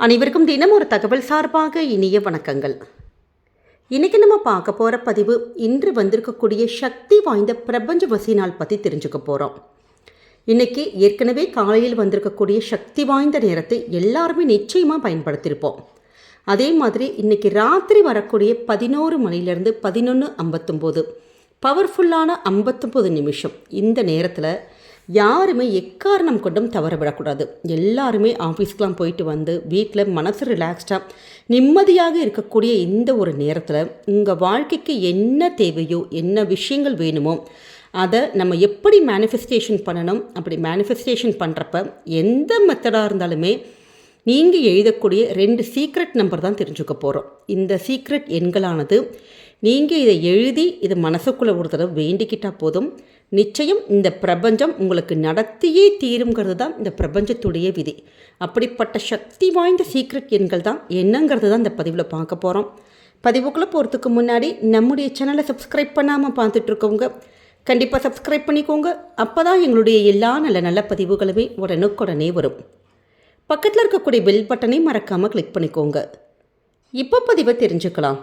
அனைவருக்கும் தினம் ஒரு தகவல் சார்பாக இனிய வணக்கங்கள். இன்னைக்கு நம்ம பார்க்க போகிற பதிவு இன்று வந்திருக்கக்கூடிய சக்தி வாய்ந்த பிரபஞ்ச வசினால் பற்றி தெரிஞ்சுக்க போகிறோம் இன்றைக்கி ஏற்கனவே காலையில் வந்திருக்கக்கூடிய சக்தி வாய்ந்த நேரத்தை எல்லாருமே நிச்சயமாக பயன்படுத்தியிருப்போம். அதே மாதிரி இன்னைக்கு ராத்திரி வரக்கூடிய பதினோரு மணிலேருந்து பதினொன்று ஐம்பத்தொம்போது பவர்ஃபுல்லான ஐம்பத்தொம்போது நிமிஷம் இந்த நேரத்தில் யாருமே எக்காரணம் கொண்டும் தவற விடக்கூடாது எல்லாருமே ஆஃபீஸ்க்கெலாம் போயிட்டு வந்து வீட்டில் மனசு ரிலாக்ஸ்டாக நிம்மதியாக இருக்கக்கூடிய இந்த ஒரு நேரத்தில் உங்கள் வாழ்க்கைக்கு என்ன தேவையோ என்ன விஷயங்கள் வேணுமோ அதை நம்ம எப்படி மேனிஃபெஸ்டேஷன் பண்ணணும்? அப்படி மேனிஃபெஸ்டேஷன் பண்ணுறப்ப எந்த மெத்தடாக இருந்தாலுமே நீங்கள் எழுதக்கூடிய ரெண்டு சீக்ரெட் நம்பர் தான் தெரிஞ்சுக்க போகிறோம் இந்த சீக்ரெட் எண்களானது நீங்கள் இதை எழுதி இதை மனசுக்குள்ளே ஒரு தடவை வேண்டிக்கிட்டால் போதும். நிச்சயம் இந்த பிரபஞ்சம் உங்களுக்கு நடத்தியே தீருங்கிறது தான் இந்த பிரபஞ்சத்துடைய விதி. அப்படிப்பட்ட சக்தி வாய்ந்த சீக்ரெட் எண்கள் தான் என்னங்கிறது தான் இந்த பதிவில் பார்க்க போகிறோம் பதிவுக்குள்ளே போகிறதுக்கு முன்னாடி நம்முடைய சேனலை சப்ஸ்கிரைப் பண்ணாமல் பார்த்துட்ருக்கவங்க கண்டிப்பாக சப்ஸ்கிரைப் பண்ணிக்கோங்க. அப்போ தான் எங்களுடைய எல்லா நல்ல நல்ல பதிவுகளுமே உடனுக்குடனே வரும். பக்கத்தில் இருக்கக்கூடிய பெல் பட்டனை மறக்காமல் கிளிக் பண்ணிக்கோங்க. இப்போ பதிவை தெரிஞ்சுக்கலாம்.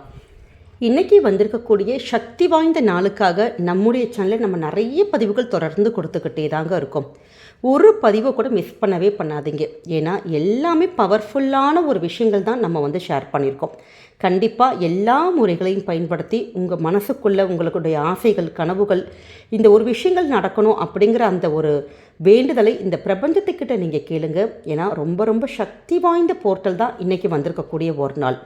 இன்றைக்கி வந்திருக்கக்கூடிய சக்தி வாய்ந்த நாளுக்காக நம்முடைய சேனலில் நம்ம நிறைய பதிவுகள் தொடர்ந்து கொடுத்துக்கிட்டே தாங்க இருக்கும். ஒரு பதிவை கூட மிஸ் பண்ணவே பண்ணாதீங்க. ஏன்னா எல்லாமே பவர்ஃபுல்லான ஒரு விஷயங்கள் தான் நம்ம வந்து ஷேர் பண்ணியிருக்கோம். கண்டிப்பாக எல்லா முறைகளையும் பயன்படுத்தி உங்கள் மனசுக்குள்ளே உங்களுடைய ஆசைகள் கனவுகள் இந்த ஒரு விஷயங்கள் நடக்கணும் அப்படிங்கிற அந்த ஒரு வேண்டுதலை இந்த பிரபஞ்சத்துக்கிட்ட நீங்கள் கேளுங்க. ஏன்னா ரொம்ப ரொம்ப சக்தி வாய்ந்த போர்ட்டல் தான் இன்றைக்கி வந்திருக்கக்கூடிய ஒரு நாள்.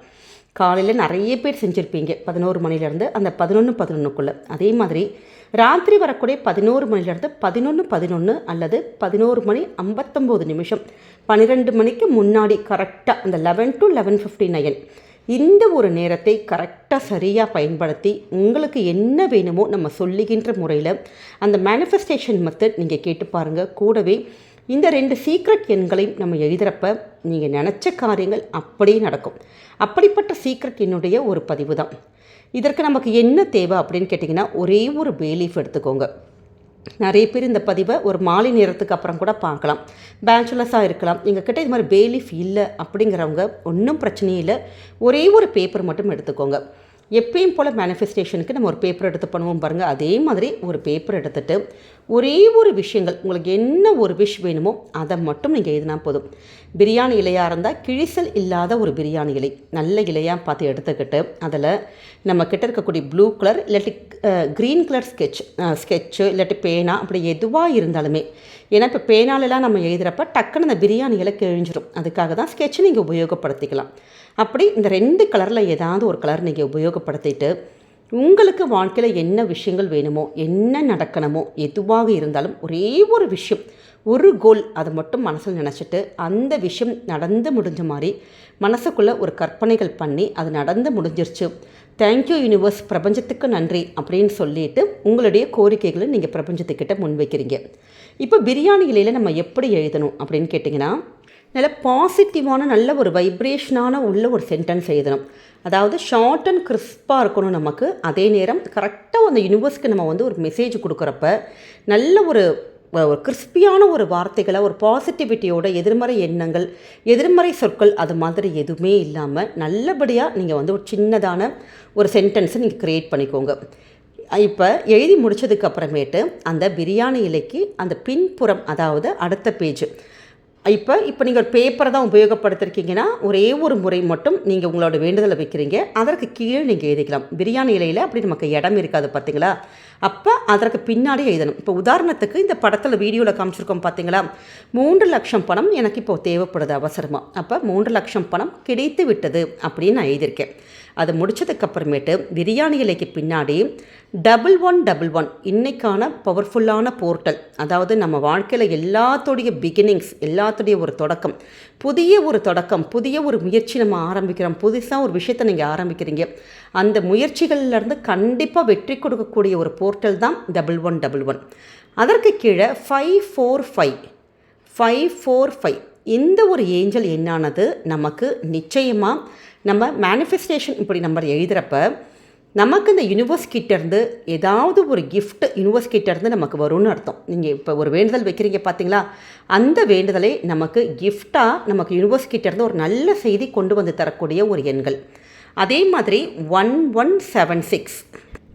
காலையில் நிறைய பேர் செஞ்சுருப்பீங்க. பதினோரு மணிலேருந்து அந்த பதினொன்று பதினொன்றுக்குள்ளே அதே மாதிரி ராத்திரி வரக்கூடிய பதினோரு மணிலேருந்து பதினொன்று பதினொன்று அல்லது பதினோரு மணி ஐம்பத்தொம்போது நிமிஷம். பன்னிரெண்டு மணிக்கு முன்னாடி கரெக்டாக அந்த eleven to eleven fifty nine இந்த ஒரு நேரத்தை கரெக்டாக சரியாக பயன்படுத்தி உங்களுக்கு என்ன வேணுமோ நம்ம சொல்லுகின்ற முறையில் அந்த மேனிஃபெஸ்டேஷன் மெத்தட் நீங்கள் கேட்டு பாருங்கள் கூடவே இந்த ரெண்டு சீக்ரெட் எண்களையும் நம்ம எழுதுகிறப்ப நீங்கள் நினச்ச காரியங்கள் அப்படியே நடக்கும். அப்படிப்பட்ட சீக்ரெட் என்னுடைய ஒரு பதிவு தான் இதற்கு நமக்கு என்ன தேவை அப்படின்னு கேட்டிங்கன்னா ஒரே ஒரு பேலீஃப் எடுத்துக்கோங்க. நிறைய பேர் இந்த பதிவை ஒரு மாலை நேரத்துக்கு அப்புறம் கூட பார்க்கலாம். பேச்சுலர்ஸாக இருக்கலாம். எங்ககிட்ட இது மாதிரி பேலிஃப் இல்லை அப்படிங்கிறவங்க ஒன்றும் பிரச்சனையும் இல்லை. ஒரே ஒரு பேப்பர் மட்டும் எடுத்துக்கோங்க. எப்பயும் போல் மேனிஃபெஸ்டேஷனுக்கு நம்ம ஒரு பேப்பர் எடுத்து பண்ணுவோம் பாருங்கள் அதே மாதிரி ஒரு பேப்பர் எடுத்துகிட்டு ஒரே ஒரு விஷயங்கள் உங்களுக்கு என்ன ஒரு விஷ் வேணுமோ அதை மட்டும் நீங்கள் எழுதினா போதும். பிரியாணி இலையாக இருந்தால் கிழிசல் இல்லாத ஒரு பிரியாணி இலை. நல்ல இலையாக பார்த்து எடுத்துக்கிட்டு அதில் நம்ம கிட்ட இருக்கக்கூடிய ப்ளூ கலர் இல்லாட்டி க்ரீன் கலர் ஸ்கெட்ச் ஸ்கெட்சு இல்லாட்டி பேனா அப்படி எதுவாக இருந்தாலுமே. ஏன்னா இப்போ பேனாலெலாம் நம்ம எழுதுகிறப்ப டக்குன்னு அந்த பிரியாணி இலை கிழிஞ்சிரும். அதுக்காக தான் ஸ்கெட்ச் நீங்கள் உபயோகப்படுத்திக்கலாம். அப்படி இந்த ரெண்டு கலரில் ஏதாவது ஒரு கலர் நீங்கள் உபயோகப்படுத்திட்டு உங்களுக்கு வாழ்க்கையில் என்ன விஷயங்கள் வேணுமோ என்ன நடக்கணுமோ எதுவாக இருந்தாலும் ஒரே ஒரு விஷயம் ஒரு கோல் அதை மட்டும் மனசில் நினச்சிட்டு அந்த விஷயம் நடந்து முடிஞ்ச மாதிரி மனசுக்குள்ளே ஒரு கற்பனைகள் பண்ணி அது நடந்து முடிஞ்சிருச்சு. தேங்க்யூ யூனிவர்ஸ் பிரபஞ்சத்துக்கு நன்றி அப்படின்னு சொல்லிட்டு உங்களுடைய கோரிக்கைகளை நீங்கள் பிரபஞ்சத்துக்கிட்ட முன்வைக்கிறீங்க. இப்போ பிரியாணி இலையில் நம்ம எப்படி எழுதணும் அப்படின்னு கேட்டிங்கன்னா நல்ல பாசிட்டிவான நல்ல ஒரு வைப்ரேஷனான உள்ள ஒரு சென்டென்ஸ் எழுதணும். அதாவது ஷார்ட் அண்ட் கிறிஸ்பாக இருக்கணும் நமக்கு. அதே நேரம் கரெக்டாக அந்த யூனிவர்ஸ்க்கு நம்ம வந்து ஒரு மெசேஜ் கொடுக்குறப்ப நல்ல ஒரு ஒரு கிறிஸ்பியான ஒரு வார்த்தைகளை ஒரு பாசிட்டிவிட்டியோட எதிர்மறை எண்ணங்கள் எதிர்மறை சொற்கள் அது மாதிரி எதுவுமே இல்லாமல் நல்லபடியாக நீங்கள் வந்து ஒரு சின்னதான ஒரு சென்டென்ஸை நீங்கள் க்ரியேட் பண்ணிக்கோங்க. இப்போ எழுதி முடித்ததுக்கு அப்புறமேட்டு அந்த பிரியாணி இலைக்கு அந்த பின்புறம் அதாவது அடுத்த பேஜ் இப்போ இப்போ நீங்கள் ஒரு பேப்பரை தான் உபயோகப்படுத்திருக்கீங்கன்னா ஒரே ஒரு முறை மட்டும் நீங்கள் உங்களோட வேண்டுதலை வைக்கிறீங்க. அதற்கு கீழே நீங்கள் எழுதிக்கலாம். பிரியாணி இலையில் அப்படி நமக்கு இடம் இருக்காது பார்த்தீங்களா அப்போ அதற்கு பின்னாடி எழுதணும். இப்போ உதாரணத்துக்கு இந்த படத்தில் வீடியோவில் காமிச்சிருக்கோம் பார்த்தீங்களா மூன்று லட்சம் பணம் எனக்கு இப்போ தேவைப்படுது அவசரமாக அப்போ மூன்று லட்சம் பணம் கிடைத்து விட்டது அப்படின்னு நான் எழுதியிருக்கேன். அது முடிச்சதுக்கப்புறமேட்டு பிரியாணி இலைக்கு பின்னாடி டபுள் ஒன் டபுள் ஒன் இன்றைக்கான பவர்ஃபுல்லான போர்ட்டல் அதாவது நம்ம வாழ்க்கையில் எல்லாத்துடைய பிகினிங்ஸ் எல்லாத்துடைய ஒரு தொடக்கம். புதிய ஒரு தொடக்கம் புதிய ஒரு முயற்சி நம்ம ஆரம்பிக்கிறோம். புதுசாக ஒரு விஷயத்தை நீங்கள் ஆரம்பிக்கிறீங்க. அந்த முயற்சிகள்லேருந்து கண்டிப்பாக வெற்றி கொடுக்கக்கூடிய ஒரு போர்ட்டல் தான் டபுள் ஒன் டபுள் ஒன் அதற்கு கீழே five four five five four five இந்த ஒரு ஏஞ்சல் என்னானது? நமக்கு நிச்சயமாக நம்ம மேனிஃபெஸ்டேஷன் இப்படி நம்ம எழுதுகிறப்ப நமக்கு இந்த யூனிவர்ஸ் கிட்டேருந்து ஏதாவது ஒரு கிஃப்ட் யூனிவர்ஸ் கிட்டேருந்து நமக்கு வரும்னு அர்த்தம். நீங்கள் இப்போ ஒரு வேண்டுதல் வைக்கிறீங்க பார்த்தீங்களா அந்த வேண்டுதலை நமக்கு கிஃப்டாக நமக்கு யூனிவர்ஸ் கிட்டேருந்து ஒரு நல்ல செய்தி கொண்டு வந்து தரக்கூடிய ஒரு எண்கள். அதே மாதிரி ஒன் ஒன் செவன் சிக்ஸ்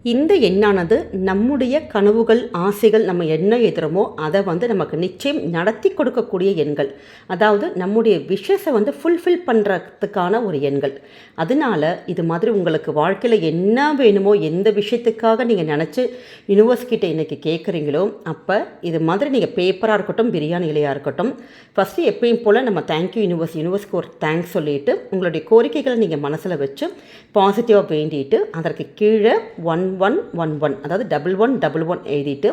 இந்த எண்ணானது நம்முடைய கனவுகள் ஆசைகள் நம்ம என்ன எதிரமோ அதை வந்து நமக்கு நிச்சயம் நடத்தி கொடுக்கக்கூடிய எண்கள். அதாவது நம்முடைய விஷஸை வந்து ஃபுல்ஃபில் பண்ணுறதுக்கான ஒரு எண்கள். அதனால இது மாதிரி உங்களுக்கு வாழ்க்கையில் என்ன வேணுமோ எந்த விஷயத்துக்காக நீங்கள் நினச்சி யூனிவர்ஸ் கிட்டே இன்றைக்கி கேட்குறீங்களோ அப்போ இது மாதிரி நீங்கள் பேப்பராக இருக்கட்டும் பிரியாணி இலையாக இருக்கட்டும் ஃபஸ்ட்டு எப்பயும் போல் நம்ம தேங்க்யூ யூனிவர்ஸ் யூனிவர்ஸ்க்கு ஒரு தேங்க்ஸ் சொல்லிட்டு உங்களுடைய கோரிக்கைகளை நீங்கள் மனசில் வச்சு பாசிட்டிவாக வேண்டிட்டு அதற்கு கீழே ஒன் ஒன் ஒன் ஒன் அதாவது டபுள் ஒன் டபுள் ஒன் எழுதிட்டு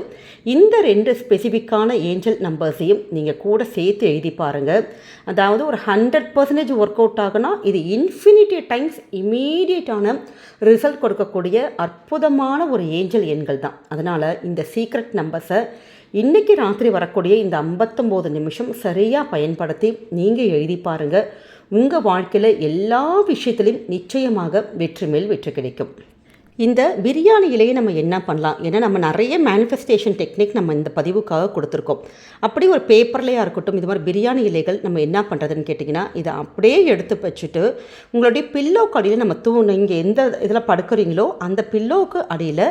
இந்த ரெண்டு ஸ்பெசிஃபிக்கான ஏஞ்சல் நம்பர்ஸையும் நீங்கள் கூட சேர்த்து எழுதி பாருங்கள் அதாவது ஒரு ஹண்ட்ரட் பர்சன்டேஜ் ஒர்க் அவுட் ஆகுனா இது இன்ஃபினிட்டி டைம்ஸ் இமீடியட்டான ரிசல்ட் கொடுக்கக்கூடிய அற்புதமான ஒரு ஏஞ்சல் எண்கள் தான். அதனால் இந்த சீக்ரெட் நம்பர்ஸை இன்றைக்கி ராத்திரி வரக்கூடிய இந்த ஐம்பத்தொம்போது நிமிஷம் சரியாக பயன்படுத்தி நீங்கள் எழுதி பாருங்கள் உங்கள் வாழ்க்கையில் எல்லா விஷயத்திலையும் நிச்சயமாக வெற்றி மேல் வெற்றி கிடைக்கும். இந்த பிரியாணி இலையை நம்ம என்ன பண்ணலாம்? ஏன்னா நம்ம நிறைய மேனிஃபெஸ்டேஷன் டெக்னிக் நம்ம இந்த பதிவுக்காக கொடுத்துருக்கோம். அப்படி ஒரு பேப்பர்லையாக இருக்கட்டும் இது மாதிரி பிரியாணி இலைகள் நம்ம என்ன பண்ணுறதுன்னு கேட்டிங்கன்னா இதை அப்படியே எடுத்து வச்சுட்டு உங்களுடைய பில்லோ அடியில் நம்ம தூண் இங்கே எந்த இதில் படுக்கிறீங்களோ அந்த பில்லோவுக்கு அடியில்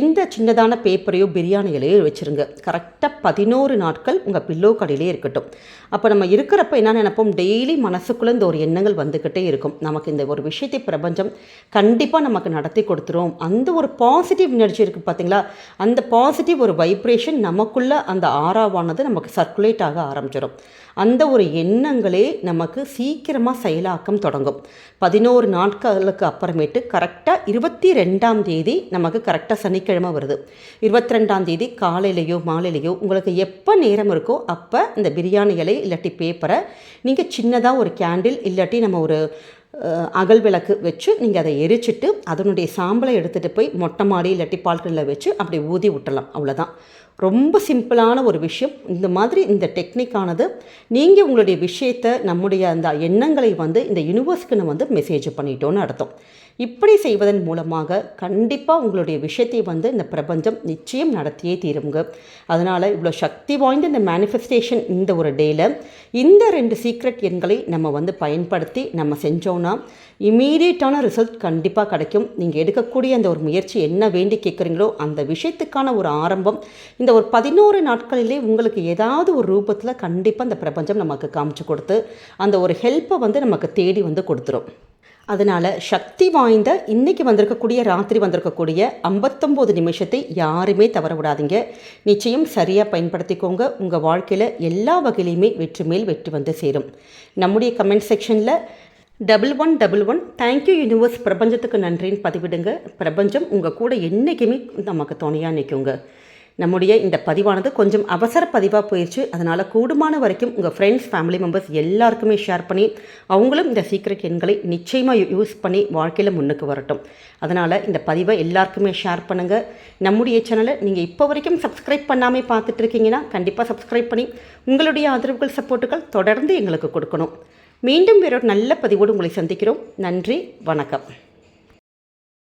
இந்த சின்னதான பேப்பரையோ பிரியாணி இலையோ வச்சுருங்க. கரெக்டாக பதினோரு நாட்கள் உங்கள் பில்லோக்கு அடியிலே இருக்கட்டும். அப்போ நம்ம இருக்கிறப்ப என்ன நினைப்போம்? டெய்லி மனசுக்குள்ளே இந்த ஒரு எண்ணங்கள் வந்துக்கிட்டே இருக்கும். நமக்கு இந்த ஒரு விஷயத்தை பிரபஞ்சம் கண்டிப்பாக நமக்கு நடத்தி கொடுத்துரும். அந்த ஒரு பாசிட்டிவ் எனர்ஜி இருக்குது பார்த்தீங்களா அந்த பாசிட்டிவ் ஒரு வைப்ரேஷன் நமக்குள்ளே அந்த ஆறாவானது நமக்கு சர்க்குலேட் ஆக ஆரம்பிச்சிடும். அந்த ஒரு எண்ணங்களே நமக்கு சீக்கிரமாக செயலாக்கம் தொடங்கும். பதினோரு நாட்களுக்கு அப்புறமேட்டு கரெக்டாக இருபத்தி ரெண்டாம் தேதி நமக்கு கரெக்டாக சனிக்கிழமை வருது. இருபத்தி ரெண்டாம் தேதி காலையிலையோ மாலையிலையோ உங்களுக்கு எப்போ நேரம் இருக்கோ அப்போ இந்த பிரியாணி இலை இல்லாட்டி பேப்பரை நீங்கள் சின்னதாக ஒரு கேண்டில் இல்லாட்டி நம்ம ஒரு அகல் விளக்கு வச்சு நீங்கள் அதை எரிச்சிட்டு அதனுடைய சாம்பலை எடுத்துகிட்டு போய் மொட்டை மாடி இல்லாட்டி பால்கனில் வச்சு அப்படி ஊதி விட்டலாம் அவ்வளோதான் ரொம்ப சிம்பிளான ஒரு விஷயம். இந்த மாதிரி இந்த டெக்னிக்கானது நீங்கள் உங்களுடைய விஷயத்தை நம்முடைய அந்த எண்ணங்களை வந்து இந்த யூனிவர்ஸ்க்கு நம்ம வந்து மெசேஜ் பண்ணிட்டோன்னு அர்த்தம். இப்படி செய்வதன் மூலமாக கண்டிப்பாக உங்களுடைய விஷயத்தை வந்து இந்த பிரபஞ்சம் நிச்சயம் நடத்தியே தீருங்க அதனால் இவ்வளோ சக்தி வாய்ந்த இந்த மேனிஃபெஸ்டேஷன் இந்த ஒரு டேயில் இந்த ரெண்டு சீக்ரெட் எண்களை நம்ம வந்து பயன்படுத்தி நம்ம செஞ்சோன்னா இமீடியட்டான ரிசல்ட் கண்டிப்பாக கிடைக்கும். நீங்கள் எடுக்கக்கூடிய அந்த ஒரு முயற்சி என்ன வேண்டி கேட்குறீங்களோ அந்த விஷயத்துக்கான ஒரு ஆரம்பம் இந்த ஒரு பதினோரு நாட்களிலே உங்களுக்கு ஏதாவது ஒரு ரூபத்தில் கண்டிப்பாக அந்த பிரபஞ்சம் நமக்கு காமிச்சு கொடுத்து அந்த ஒரு ஹெல்ப்பை வந்து நமக்கு தேடி வந்து கொடுத்துரும். அதனால் சக்தி வாய்ந்த இன்னைக்கு வந்திருக்கக்கூடிய ராத்திரி வந்திருக்கக்கூடிய ஐம்பத்தொம்போது நிமிஷத்தை யாருமே தவற விடாதீங்க. நிச்சயம் சரியாக பயன்படுத்திக்கோங்க. உங்கள் வாழ்க்கையில் எல்லா வகையிலையுமே வெற்றி மேல் வெற்றி வந்து சேரும். நம்முடைய கமெண்ட் செக்ஷனில் double one double one thank you universe பிரபஞ்சத்துக்கு நன்றின்னு பதிவிடுங்க. பிரபஞ்சம் உங்கள் கூட என்றைக்குமே நமக்கு துணையாக நிற்குங்க நம்முடைய இந்த பதிவானது கொஞ்சம் அவசர பதிவாக போயிடுச்சு அதனால் கூடுமான வரைக்கும் உங்கள் ஃப்ரெண்ட்ஸ் ஃபேமிலி மெம்பர்ஸ் எல்லாருக்குமே ஷேர் பண்ணி அவங்களும் இந்த சீக்ரெட் எண்களை நிச்சயமாக யூஸ் பண்ணி வாழ்க்கையில் முன்னுக்கு வரட்டும். அதனால் இந்த பதிவை எல்லாருக்குமே ஷேர் பண்ணுங்கள் நம்முடைய சேனலை நீங்கள் இப்போ வரைக்கும் சப்ஸ்கிரைப் பண்ணாமல் பார்த்துட்டு இருக்கீங்கன்னா கண்டிப்பாக சப்ஸ்கிரைப் பண்ணி உங்களுடைய ஆதரவுகள் சப்போர்ட்டுகள் தொடர்ந்து எங்களுக்கு கொடுக்கணும். மீண்டும் வேறொரு நல்ல பதிவோடு உங்களை சந்திக்கிறோம். நன்றி வணக்கம்.